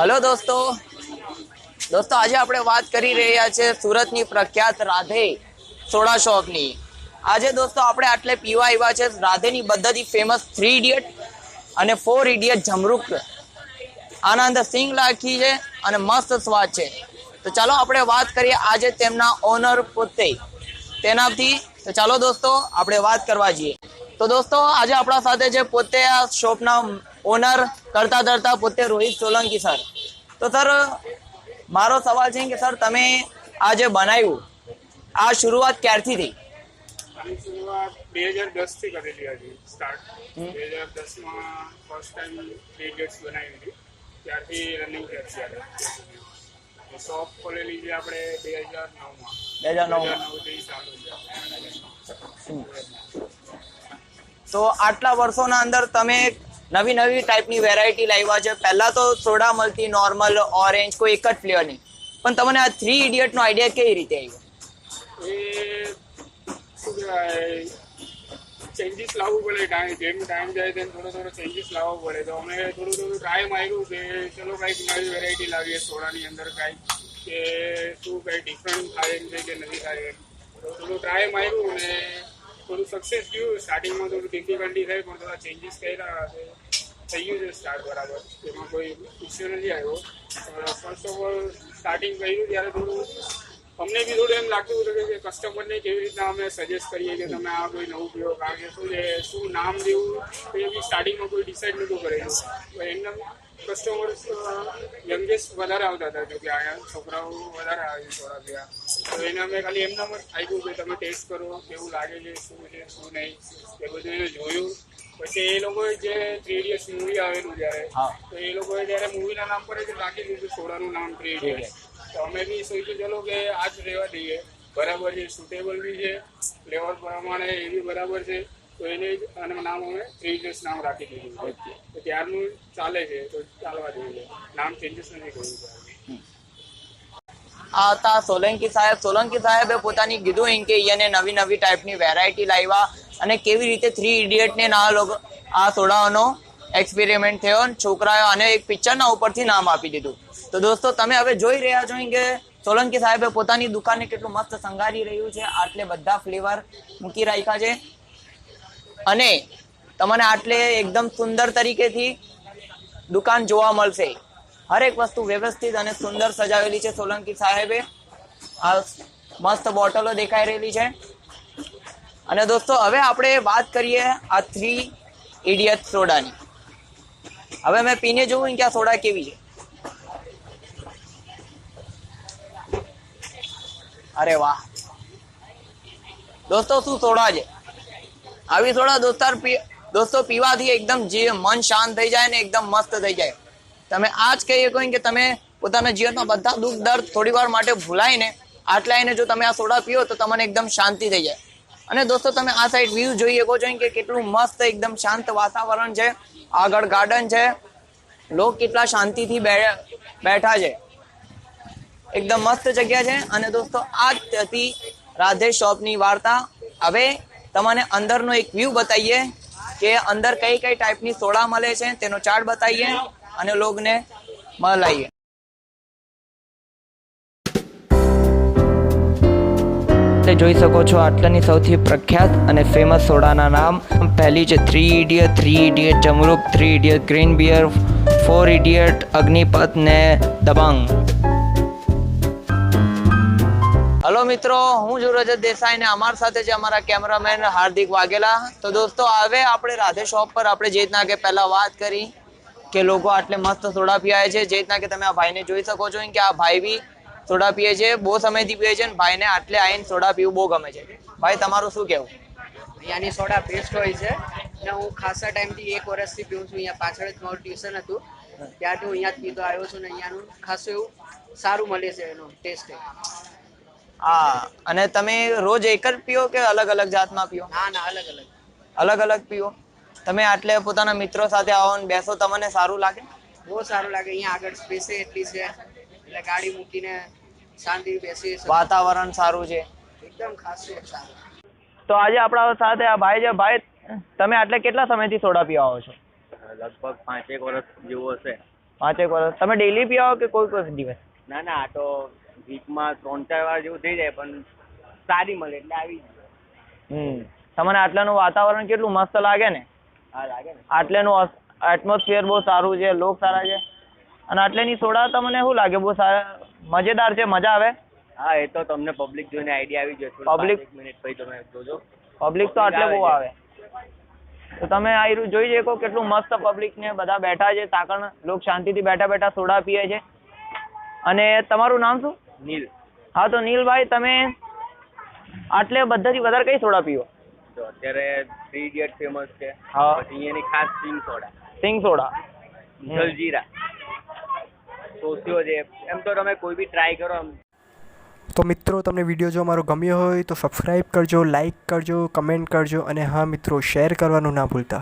Hello દોસ્તો. દોસ્તો, આજે આપણે વાત કરી રહ્યા છે સુરતની પ્રખ્યાત રાધે સોડા શોપની. આજે દોસ્તો, આપણે આટલે પીવા આવ્યા છે રાધેની બધાથી ફેમસ થ્રી ઇડિયટ અને ફોર ઇડિયટ જમરૂક. આના અંદર સિંગ લાખી છે અને મસ્ત સ્વાદ છે. તો ચાલો આપણે વાત કરીએ આજે તેમના ઓનર પોતે. તેનાથી, તો ચાલો દોસ્તો, આપણે વાત કરવા જઈએ. તો દોસ્તો, આજે આપણા સાથે છે પોતે આ શોપના ઓનર કરતા ધરતા પોતે રોહિત સોલંકી સર. તો સર મારો સવાલ છે કે સર તમે આ જે બનાવ્યું આ શરૂઆત ક્યારથી થઈ? શરૂઆત બે હજાર દસ કરેલી હતી સ્ટાર્ટ બે હજાર દસ ફર્સ્ટ ટાઈમ થ્રી બનાવી હતી. ત્યારથી રનિંગ કરી શોપ ખોલેલી છે આપણે બે હજાર નવમાં. બે હજાર બે હજાર નવથી ચાલુ છે. તો આટલા વર્ષોના અંદર તમે નવી નવી ટાઈપની વેરાયટી લાવ્યા છે. પહેલા તો સોડા મળતી નોર્મલ ઓરેન્જ કોઈ એક જ ફ્લેવરની પણ તમને આ થ્રી ઇડિયટનો આઈડિયા કેવી રીતે આવ્યો? ચેન્જીસ લાવવું પડે ટાઈમ જેમ ટાઈમ જાય તેમ થોડો થોડો ચેન્જીસ લાવવો પડે. તો અમે થોડું થોડું ટ્રાય માર્યું કે ચલો કંઈક નવી વેરાયટી લાવીએ સોડાની અંદર કંઈક કે શું કંઈ ડિફરન્ટ થાય છે કે નથી થાય થોડું ટ્રાય માર્યું અને થોડું સક્સેસ થયું. સ્ટાર્ટિંગમાં થોડું ડિફિકલ્ટી થઈ પણ થોડા ચેન્જીસ કર્યા થઈ ગયું છે સ્ટાર્ટ બરાબર. એમાં કોઈ ઇસ્યુ નથી આવ્યો. ફર્સ્ટ ઓફ ઓલ સ્ટાર્ટિંગ કર્યું ત્યારે થોડું અમને બી થોડું એમ લાગતું હતું કે કસ્ટમરને કેવી રીતના અમે સજેસ્ટ કરીએ કે તમે આ કોઈ નવું પીવો કારણ કે શું છે શું નામ દેવું તો એ બી સ્ટાર્ટિંગમાં કોઈ ડિસાઇડ નહોતું કરેલું. એમના કસ્ટમર્સ યંગેસ્ટ વધારે આવતા હતા જો કે અહીંયા છોકરાઓ વધારે આવે થોડા પીવા તો એને અમે ખાલી એમના જ આવ્યું કે તમે ટેસ્ટ કરો કેવું લાગે છે શું છે શું નહીં. એ બધું એને જોયું. પછી એ લોકોએ જે થ્રી ઇડિયટ્સ મૂવી આવેલું જ્યારે તો એ લોકોએ જ્યારે મૂવીના નામ પર જ રાખી દીધું સોડાનું નામ થ્રી ઇડિયટ્સ તો અમે બી સોચ્યું ચલો કે આ જ રહેવા દઈએ. બરાબર છે સુટેબલ બી છે ફ્લેવર પ્રમાણે એ બી બરાબર છે. તો એને આનું નામ અમે ચેન્જીસ નામ રાખી દીધું તો ત્યારનું ચાલે છે તો ચાલવા જોઈએ નામ ચેન્જીસ નથી કર્યું આ હતા સોલંકી સાહેબ. સોલંકી સાહેબે પોતાની કીધું એમ કે એને નવી નવી ટાઈપની વેરાયટી લાવ્યા અને કેવી રીતે થ્રી ઇડિયટને ના લોકો આ સોડાઓનો એક્સપેરિમેન્ટ થયો અને છોકરાએ અને એક પિક્ચરના ઉપરથી નામ આપી દીધું. તો દોસ્તો, તમે હવે જોઈ રહ્યા છો કે સોલંકી સાહેબે પોતાની દુકાનને કેટલું મસ્ત સંગારી રહ્યું છે, આટલે બધા ફ્લેવર મૂકી રાખ્યા છે. અને તમને આટલે એકદમ સુંદર તરીકેથી દુકાન જોવા મળશે. હરેક વસ્તુ વ્યવસ્થિત અને સુંદર સજાવેલી છે સોલંકી સાહેબે. આ મસ્ત બોટલો દેખાઈ રહેલી છે. અને દોસ્તો, હવે આપણે વાત કરીએ આ થ્રી ઇડિયટ સોડાની. હવે મેં પીને જોઉં કે આ સોડા કેવી છે? અરે વાહ. દોસ્તો, શું સોડા છે? આવી સોડા દોસ્તાર દોસ્તો, પીવાથી એકદમ જે મન શાંત થઈ જાય ને એકદમ મસ્ત થઈ જાય. તમે આ જ કહીએ કોઈ કે તમે પોતાના જીવનમાં બધા દુઃખ, દર્દ થોડી વાર માટે ભૂલાઈને આટલા એને જો તમે આ સોડા પીઓ તો તમને એકદમ શાંતિ થઈ જાય. અને દોસ્તો, તમે આ સાઈડ વ્યૂ જોઈ શકો છો કે કેટલું મસ્ત, એકદમ શાંત વાતાવરણ છે. આગળ ગાર્ડન છે. લોક કેટલા શાંતિથી બેઠા છે. એકદમ મસ્ત જગ્યા છે. અને દોસ્તો, આ હતી રાધે શોપની વાર્તા. હવે તમને અંદરનો એક વ્યૂ બતાવીએ કે અંદર કઈ કઈ ટાઈપની સોડા મળે છે, તેનો ચાર્ટ બતાવીએ અને લોગને મળાઈએ જોઈ શકો છો આટલાની સૌથી પ્રખ્યાત અને ફેમસ સોડાના નામ. પહેલી છે three idiot three idiot જમરૂપ three idiot green beer four idiot Agnipath ને દબંગ. હલો મિત્રો, હું છું રજત દેસાઈ ને અમારી સાથે છે અમારા કેમેરામેન હાર્દિક વાઘેલા. તો દોસ્તો, હવે આપણે રાધે શોપ પર આપણે જે રીતના કે પહેલા વાત કરી કે લોકો આટલે મસ્ત સોડા પીવાય છે, જે રીતના કે તમે આ ભાઈને જોઈ શકો છો કે આ ભાઈ બી સોડા પીએ છે, બહુ સમયથી પીએ છે અને ભાઈને આટલે આવીને સોડા પીવું બહુ ગમે છે. ભાઈ, તમારું શું કહેવું? અહીંયાની સોડા બેસ્ટ હોય છે. અને હું ખાસા ટાઈમથી એક વર્ષથી પીઉં છું. અહીંયા પાછળ જ મારું ટ્યુશન હતું. ત્યારથી હું અહીંયા જ પીતો આવ્યો છું ને અહીંયાનું ખાસું એવું સારું મળે છે એનો ટેસ્ટ હા અને તમે રોજ એક જ પીઓ કે અલગ અલગ જાતમાં પીઓ? ના ના અલગ અલગ. અલગ અલગ પીઓ? તમે આટલે પોતાના મિત્રો સાથે આવો ને બેસો તમને સારું લાગે? બહુ સારું લાગે અહીંયા આગળ સ્પેસ એટલી છે. એટલે ગાડી મૂકીને શાંતિ બેસી વાતાવરણ સારું છે. એકદમ ખાસ સારું. તો આજે આપણા સાથે આ ભાઈ છે. ભાઈ તમે આટલે કેટલા સમયથી સોડા પીવા આવો છો? લગભગ પાંચેક વર્ષ જેવું હશે. પાંચેક વર્ષ તમે ડેલી પીવા આવો કે કોઈ કોઈ દિવસ? ના ના આ તો વીકમાં ત્રણ ચાર વાર જેવું થઈ જાય પણ સારી મળે એટલે આવી હમ. તમને આટલાનું વાતાવરણ કેટલું મસ્ત લાગે ને? હા લાગે ને. આટલેનું એટમોસ્ફિયર બહુ સારું છે લોક સારા છે. અને આટલેની સોડા તમને શું લાગે? બહુ સારા મજેદાર છે મજા આવે? હા એ તો તમને પબ્લિક જોઈને આઈડિયા આવી જશે. પબ્લિક મિનિટ પછી તમે જોજો. પબ્લિક તો આટલે બહુ આવે તો તમે આ જોઈ શકો કેટલું મસ્ત પબ્લિક ને બધા બેઠા છે સાકણ લોક શાંતિથી બેઠા બેઠા સોડા પીએ છે. અને તમારું નામ શું? નીલ. હા તો નીલભાઈ તમે આટલે બધાથી વધારે કઈ સોડા પીવો? તો અત્યારે થ્રી ઇડિયટ ફેમસ છે. હા. અહીંયાની ખાસ સિંગ સોડા. સિંગ સોડા. જલજીરા. સોસિયો છે. એમ તો તમે કોઈ બી ટ્રાય કરો આમ તો મિત્રો તમને વીડિયો જો અમારો ગમ્યો હોય તો સબસ્ક્રાઈબ કરજો લાઇક કરજો કમેન્ટ કરજો અને હા મિત્રો શેર કરવાનું ના ભૂલતા.